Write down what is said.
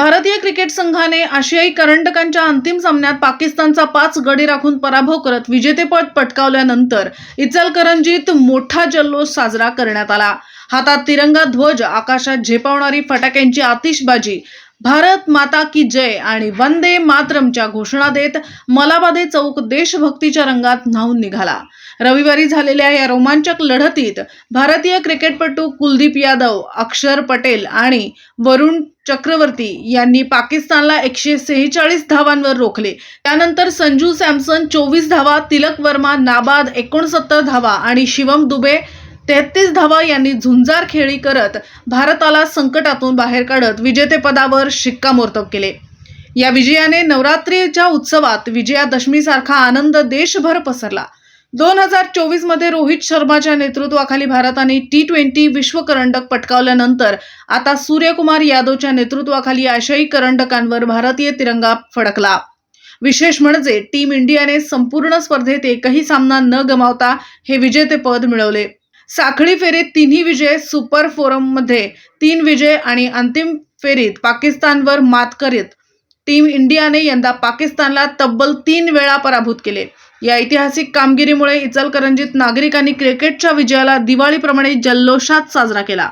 भारतीय क्रिकेट संघाने आशियाई करंडकांच्या अंतिम सामन्यात पाकिस्तानचा पाच गडी राखून पराभव करत विजेतेपद पटकावल्यानंतर इचलकरंजीत मोठा जल्लोष साजरा करण्यात आला. हातात तिरंगा ध्वज आकाशात झेपावणारी फटाक्यांची आतिषबाजी भारत माता की जय आणि वंदे मातरमच्या घोषणा देत मलाबादे चौक देशभक्तीच्या रंगात न्हावून निघाला. रविवारी झालेल्या या रोमांचक लढतीत भारतीय क्रिकेटपटू कुलदीप यादव अक्षर पटेल आणि वरुण चक्रवर्ती यांनी पाकिस्तानला एकशे सेहेचाळीस धावांवर रोखले. त्यानंतर संजू सॅमसन चोवीस धावा तिलक वर्मा नाबाद एकोणसत्तर धावा आणि शिवम दुबे तेहतीस धावा यांनी झुंजार खेळी करत भारताला संकटातून बाहेर काढत विजेतेपदावर शिक्कामोर्तब केले. या विजयाने नवरात्रीच्या उत्सवात विजयादशमीसारखा आनंद देशभर पसरला. दोन हजार चोवीसमध्ये रोहित शर्माच्या नेतृत्वाखाली भारताने टी ट्वेंटी विश्वकरंडक पटकावल्यानंतर आता सूर्यकुमार यादवच्या नेतृत्वाखाली आशियाई करंडकांवर भारतीय तिरंगा फडकला. विशेष म्हणजे टीम इंडियाने संपूर्ण स्पर्धेत एकही सामना न गमावता हे विजेतेपद मिळवले. साखळी फेरीत तिन्ही विजय सुपर फोरममध्ये तीन विजय आणि अंतिम फेरीत पाकिस्तानवर मात करीत. टीम इंडियाने यंदा पाकिस्तानला तब्बल तीन वेळा पराभूत केले. या ऐतिहासिक कामगिरीमुळे इचलकरंजीत नागरिकांनी क्रिकेटच्या विजयाला दिवाळीप्रमाणे जल्लोषात साजरा केला.